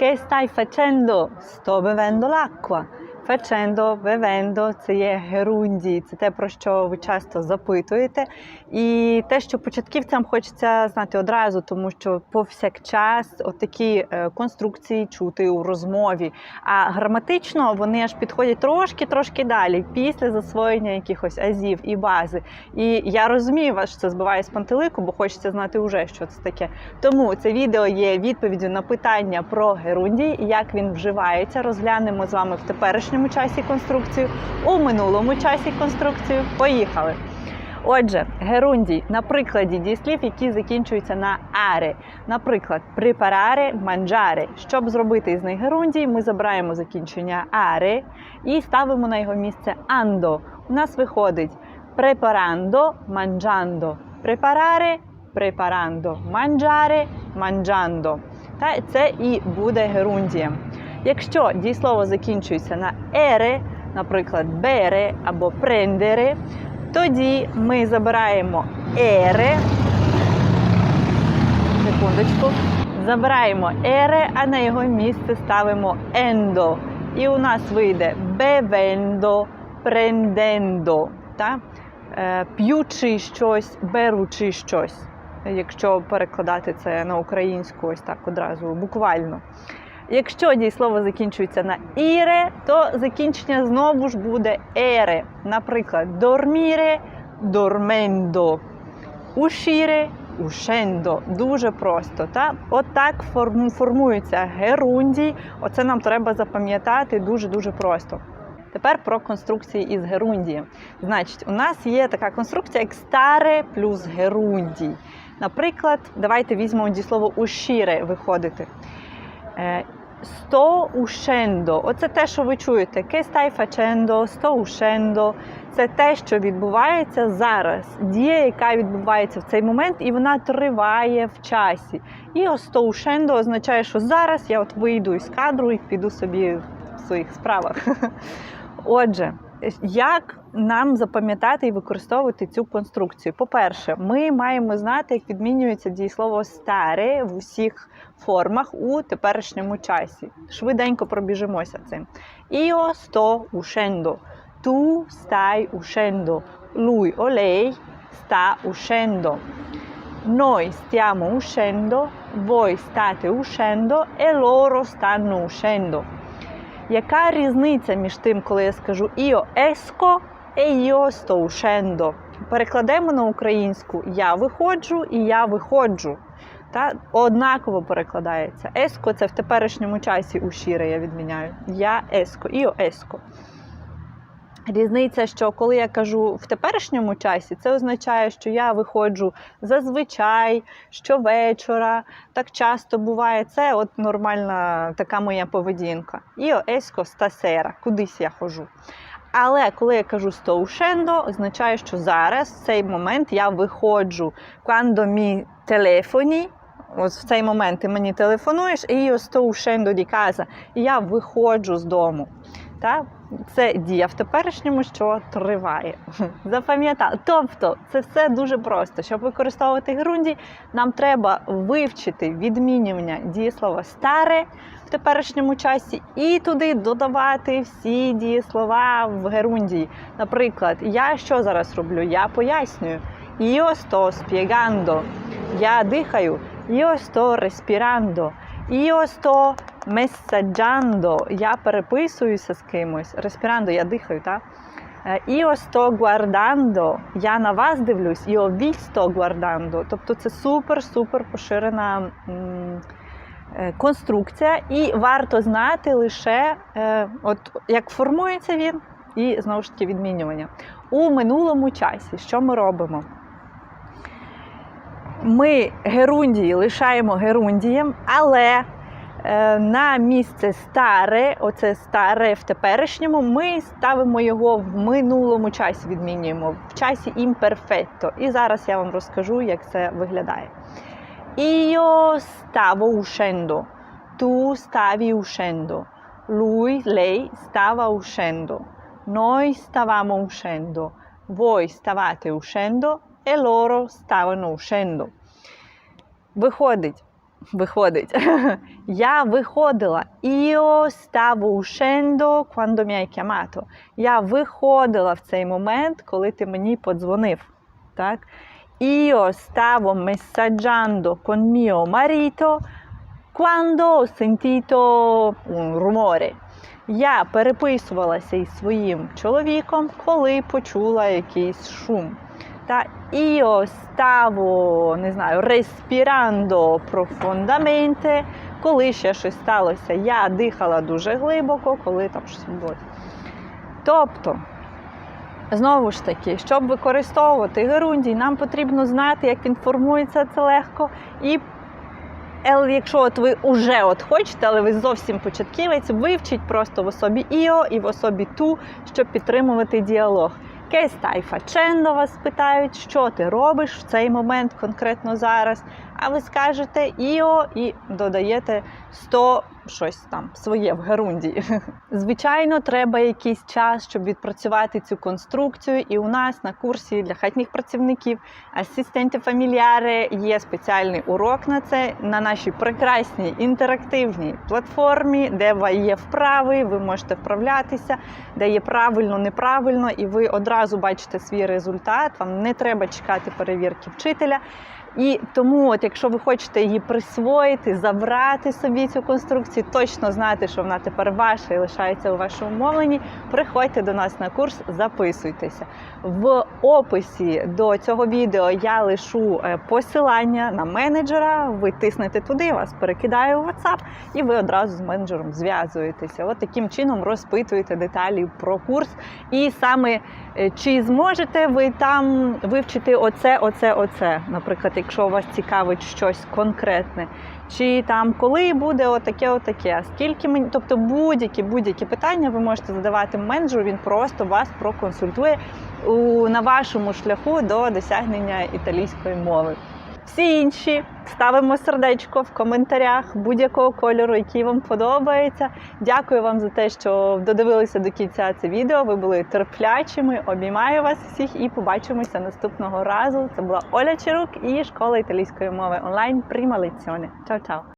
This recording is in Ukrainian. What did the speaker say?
Che stai facendo? Sto bevendo l'acqua. Facendo, bevendo це є герундій, це те, про що ви часто запитуєте. І те, що початківцям хочеться знати одразу, тому що повсякчас такі конструкції чути у розмові. А граматично вони аж підходять трошки-трошки далі, після засвоєння якихось азів і бази. І я розумію вас, що це збиває з пантелику, бо хочеться знати уже, що це таке. Тому це відео є відповіддю на питання про герундій, як він вживається. Розглянемо з вами в теперішньому часі конструкцію, у минулому часі конструкцію. Поїхали! Отже, герундій на прикладі дієслів, які закінчуються на аре. Наприклад, mangiare. Щоб зробити із них герундій, ми забираємо закінчення аре і ставимо на його місце ando. У нас виходить preparando, mangiando. Preparare, preparando. Mangiare, mangiando. Та це і буде герундієм. Якщо дієслово закінчується на ере, наприклад, бере або прендере, тоді ми забираємо ере. Секундочку. Забираємо ере, а на його місце ставимо ендо. І у нас вийде бевендо, прендендо. Е, П'ючи щось, беручи щось. Якщо перекладати це на українську, ось так одразу буквально. Якщо дієслово закінчується на іре, то закінчення знову ж буде ере. Наприклад, дорміре, дормендо, ушіре, ушендо. Дуже просто. Та? Отак формується герундій. Оце нам треба запам'ятати дуже-дуже просто. Тепер про конструкції із герундієм. Значить, у нас є така конструкція, як старе плюс герундій. Наприклад, давайте візьмемо дієслово ушіре виходити. Sto uscendo. Оце те, що ви чуєте. Che stai facendo? Sto uscendo. Це те, що відбувається зараз. Дія, яка відбувається в цей момент, і вона триває в часі. І sto uscendo означає, що зараз я от вийду із кадру і піду собі в своїх справах. Отже, як нам запам'ятати і використовувати цю конструкцію? По-перше, ми маємо знати, як відмінюється дієслово старе в усіх формах у теперішньому часі. Швиденько пробіжимося цим. Sto uscendo. Tu stai uscendo. Lui o lei sta uscendo. Noi stiamo uscendo, voi state uscendo e loro stanno uscendo. Яка різниця між тим, коли я скажу Іо еско e io sto? Перекладемо на українську я виходжу і я виходжу. Та однаково перекладається. Еско це в теперішньому часі ушіре, я відміняю. Я еско, іо еско. Різниця, що коли я кажу в теперішньому часі, це означає, що я виходжу зазвичай щовечора, так часто буває. Це от нормальна така моя поведінка. Іо еско стасера, кудись я ходжу. Але коли я кажу стоушендо, означає, що зараз, в цей момент, я виходжу. Quando mi telefoni, ось в цей момент ти мені телефонуєш, і io sto uscendo di casa, і я виходжу з дому. Так? Це дія в теперішньому, що триває. Запам'ятали. Тобто, це все дуже просто. Щоб використовувати герунді, нам треба вивчити відмінювання дієслова старе в теперішньому часі і туди додавати всі дієслова в герундії. Наприклад, я що зараз роблю? Я пояснюю. Io sto spiegando. Я дихаю. Io sto respirando. Io sto messaggiando. Я переписуюся з кимось. Респірандо, я дихаю, так? Io sto guardando. Я на вас дивлюсь. Vi sto guardando. Тобто це супер-супер поширена конструкція, і варто знати лише, е, от як формується він, і знову ж таки відмінювання. У минулому часі, що ми робимо? Ми герундії лишаємо герундієм, але е, на місце старе, оце старе в теперішньому, ми ставимо його в минулому часі, відмінюємо в часі імперфетто. І зараз я вам розкажу, як це виглядає. Io stavo uscendo, tu stavi uscendo, lui, lei stava uscendo, noi stavamo uscendo, voi stavate uscendo e loro stavano uscendo. Виходить, виходить. Я виходила. Io stavo uscendo quando mi hai chiamato. Я виходила в цей момент, коли ти мені подзвонив. Так? Io stavo messaggiando con mio marito quando ho sentito un rumore. Я переписувалася із своїм чоловіком, коли почула якийсь шум. Та io stavo, не знаю, respirando profondamente, коли ще щось сталося. Я дихала дуже глибоко, коли там щось відбулося. Тобто, знову ж таки, щоб використовувати герундій, нам потрібно знати, як він формується, це легко. І якщо от ви вже от хочете, але ви зовсім початківець, вивчіть просто в особі іо і в особі ту, щоб підтримувати діалог. Che stai facendo, вас питають, що ти робиш в цей момент конкретно зараз. А ви скажете іо і додаєте 100 щось там своє в герунді. Звичайно, треба якийсь час, щоб відпрацювати цю конструкцію. І у нас на курсі для хатніх працівників асистенти фамільяри є спеціальний урок на це на нашій прекрасній інтерактивній платформі, де є вправи, ви можете вправлятися, де є правильно, неправильно, і ви одразу бачите свій результат. Вам не треба чекати перевірки вчителя. І тому, от якщо ви хочете її присвоїти, забрати собі цю конструкцію, точно знати, що вона тепер ваша і лишається у вашому мовленні, приходьте до нас на курс, записуйтеся. В описі до цього відео я лишу е, посилання на менеджера. Ви тиснете туди, вас перекидає у WhatsApp, і ви одразу з менеджером зв'язуєтеся. От таким чином розпитуєте деталі про курс. І саме чи зможете ви там вивчити оце, оце, оце, наприклад, якщо вас цікавить щось конкретне. Чи там коли буде отаке, отаке, скільки мені, тобто будь-які будь-які питання ви можете задавати менеджеру, він просто вас проконсультує у, на вашому шляху до досягнення італійської мови. Всі інші ставимо сердечко в коментарях будь-якого кольору, який вам подобається. Дякую вам за те, що додивилися до кінця це відео. Ви були терплячими. Обіймаю вас всіх і побачимося наступного разу. Це була Оля Чарук і школа італійської мови онлайн Lezione. Чао-чао!